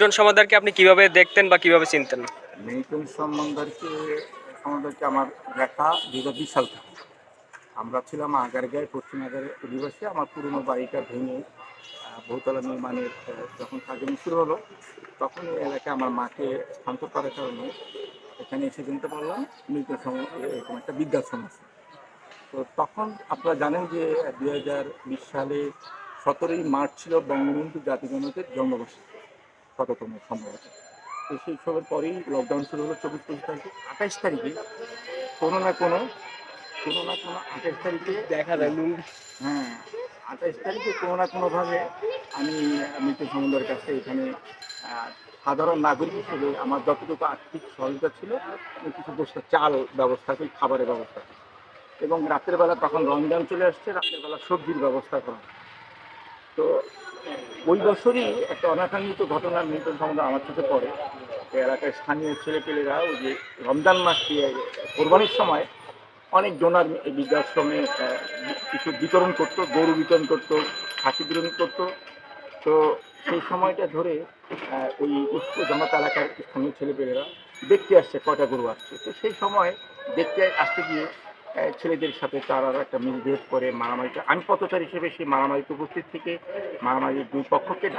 Milton সমাদারকে আপনি কীভাবে দেখতেন বা কীভাবে চিনতেন? মিল্টন সম্বন্ধকে সম্বন্ধকে আমার দেখা দু হাজার বিশ সাল থেকে আমরা ছিলাম আগারগাঁয় পশ্চিম আগারের অধিবাসী। আমার পুরনো বাড়িটা ভেঙে বহুতলা নির্মাণের যখন কার্যক্রম শুরু হলো, তখন এই এলাকায় আমার মাকে স্থানান্তর করার কারণে এখানে এসে জানতে পারলাম মিল্টন এরকম একটা বৃদ্ধাশ্রম আছে। তো তখন আপনারা জানেন যে দু হাজার বিশ সালে সতেরোই মার্চ ছিল বঙ্গবন্ধু জাতিগণকের জন্মবার্ষিকী। শততম সম্ভবত তো সেই সবের পরেই লকডাউন শুরু হলো চব্বিশ পঁচিশ তারিখে। আঠাইশ তারিখে কোনো না কোনো কোনো না কোনো আঠাইশ তারিখে দেখা যায় হ্যাঁ আঠাশ তারিখে কোনো না কোনোভাবে আমি মৃত্যু সমুদ্রের কাছে এখানে সাধারণ নাগরিক হিসেবে আমার যতটুকু আর্থিক সহযোগিতা ছিল কিছু বস্তা চাল ব্যবস্থা করি খাবারের ব্যবস্থা করি। এবং রাতের বেলা তখন রমজান চলে আসছে রাতের বেলা সবজির ব্যবস্থা করা তো ওই বছরই একটা অনাকাঙ্ক্ষিত ঘটনা মিল্টন সম্বন্ধে আমার চোখে পড়ে। এলাকায় স্থানীয় ছেলেপেলেরা ওই যে রমজান মাস দিয়ে কোরবানির সময় অনেক এই বৃদ্ধাশ্রমে কিছু বিতরণ করতো, গরু বিতরণ করতো, খাসি বিতরণ করতো। তো সেই সময়টা ধরে ওই উচ্চ জনতা এলাকার স্থানীয় ছেলেপেলেরা দেখতে আসছে কয়টা গরু আসছে। তো সেই সময় দেখতে আসতে গিয়ে ছেলেদের সাথে তারা একটা মিসবিহেভ করে মারামারিটা। আমি পথচার হিসেবে সেই মারামারিতে উপস্থিত থেকে মারামারির দুই পক্ষকে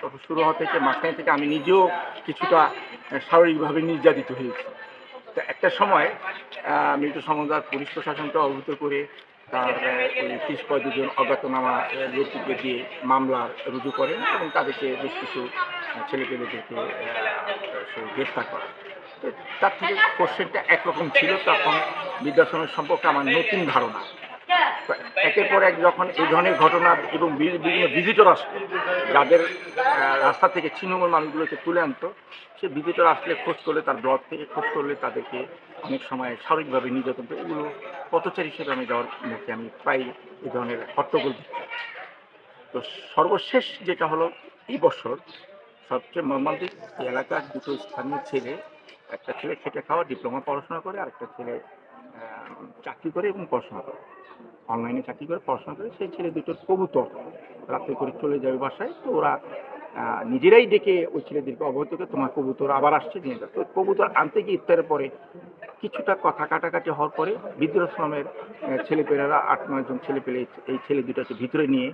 তখন শুরু হওয়া থেকে মাঝখানে থেকে আমি নিজেও কিছুটা শারীরিকভাবে নির্যাতিত হয়েছি। তো একটা সময় মৃত সমন্দার পুলিশ প্রশাসনকে অবহিত করে তার ত্রিশ পঁয়ত্রিশ অজ্ঞাতনামা আহ, লোকটিকে দিয়ে মামলা রুজু করেন এবং তাদেরকে বেশ কিছু ছেলেপেলেদেরকে গ্রেফতার করে তার থেকে কোশ্চেনটা একরকম ছিল তখন বৃদ্ধাশ্রমের সম্পর্কে আমার নতুন ধারণা একের পর এক যখন এই ধরনের ঘটনা এবং বিভিন্ন ভিজিটর আসতো যাদের রাস্তা থেকে ছিন্নমূল মানুষগুলোকে তুলে আনতো, সে ভিজিটর আসলে খোঁজ করলে, তার ব্লক থেকে খোঁজ করলে তাদেরকে অনেক সময় স্বাভাবিকভাবে নির্যাতন করে এগুলো পথচারী হিসেবে আমি যাওয়ার মুখে আমি প্রায় এই ধরনের হট্টগোল। তো সর্বশেষ যেটা হলো, এই বছর সবচেয়ে মর্মান্তিক এলাকার দুটো স্থানীয় ছেলে একটা ছেলে খেটে খাওয়া, ডিপ্লোমা পড়াশোনা করে আর একটা ছেলে চাকরি করে এবং পড়াশোনা করে। অনলাইনে চাকরি করে, পড়াশোনা করে, সেই ছেলে দুটোর কবুতর। রাত্রে করে চলে যাবে বাসায়, তো ওরা নিজেরাই ডেকে ওই ছেলেদেরকে অবহিত করে, তোমার কবুতর আবার আসছে, নিয়ে যাও তো কবুতর আনতে গিয়ে ইফতারের পরে কিছুটা কথা কাটাকাটি হওয়ার পরে বৃদ্ধাশ্রমের ছেলেপেলেরা আট নয়জন ছেলেপেলে এই- এই ছেলে দুটোকে ভিতরে নিয়ে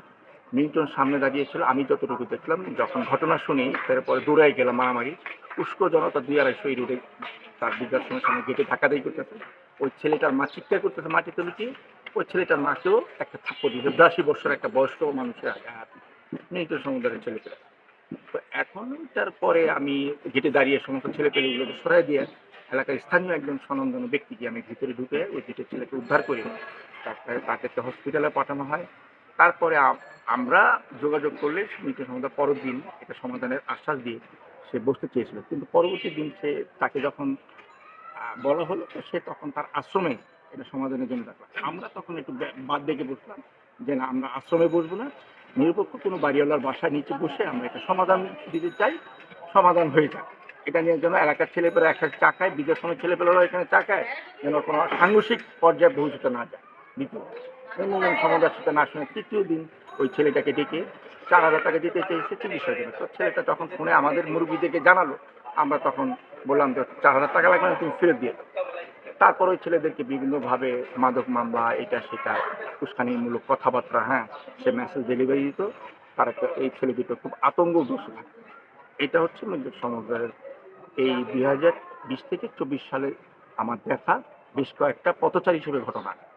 মিল্টন সামনে দাঁড়িয়েছিল। আমি যতটুকু দেখলাম, যখন ঘটনা শুনি তারপরে দৌড়াই গেলাম মারামারি। উস্কো জনতা দুই আড়াইশো এই রোডে তার বিদ্যার বৃদ্ধাশ্রমের সামনে গেটে ধাক্কা দিয়ে করতেছে। ওই ছেলেটার মা চিৎকার করতেছে মাটিতে লুকিয়ে ওই ছেলেটার মাকেও একটা থাপ্পড় দিয়েছে। বিরাশি বছর একটা বয়স্ক মানুষের আঘাত। মিল্টন সমুদ্রের ছেলেপেলে। তো এখন তারপরে আমি গেটে দাঁড়িয়ে সমস্ত ছেলে ছেলেপেলেগুলোকে সরাই দিয়ে এলাকার স্থানীয় একজন স্বনামধন্য ব্যক্তিকে আমি ভিতরে ঢুকে ওই গেটের ছেলেকে উদ্ধার করি। তারপরে তাদেরকে হসপিটালে পাঠানো হয়। তারপরে আমরা যোগাযোগ করলে মিত্র সমুদ্র পরের দিন এটা সমাধানের আশ্বাস দিয়ে সে বসতে চেয়েছিল। কিন্তু পরবর্তী দিন সে তাকে যখন বলা হলো, তো সে তখন তার আশ্রমে এটা সমাধানের জন্য ডাকলাম আমরা তখন একটু বাদ দেখে বসলাম যে না, আমরা আশ্রমে বসবো না। নিরপেক্ষ কোনো বাড়িওয়ালার বাসায় নিচে বসে আমরা একটা সমাধান দিতে চাই, সমাধান হয়ে যায় এটা নিয়ে যেন এলাকার ছেলেপেলা একসাথে চাকায় বিদেশ সময় ছেলেপেলারা এখানে চাকায় যেন কোনো সাংঘর্ষিক পর্যায়ে পৌঁছতে না যায়। দ্বিতীয় সমাধান সেটা না শুনে তৃতীয় দিন ওই ছেলেটাকে ডেকে চার হাজার টাকা দিতে চেয়েছে চিকিৎসার জন্য। তো ছেলেটা তখন ফোনে আমাদের মুরব্বীদেরকে জানালো। আমরা তখন বললাম যে, চার হাজার টাকা লাগবে তুমি ফেরত দিয়ে দাও। তারপর ওই ছেলেদেরকে বিভিন্নভাবে মাদক মামলা, এটা সেটা, উস্কানিমূলক কথাবার্তা হ্যাঁ সে মেসেজ ডেলিভারি দিত। তার এই ছেলে দুটো খুব আতঙ্কগ্রস্ত থাকে। এটা হচ্ছে মধ্যে সমুদ্রের এই দুই হাজার বিশ থেকে চব্বিশ সালে আমার দেখা বেশ কয়েকটা পথচারী হিসেবে ঘটনা।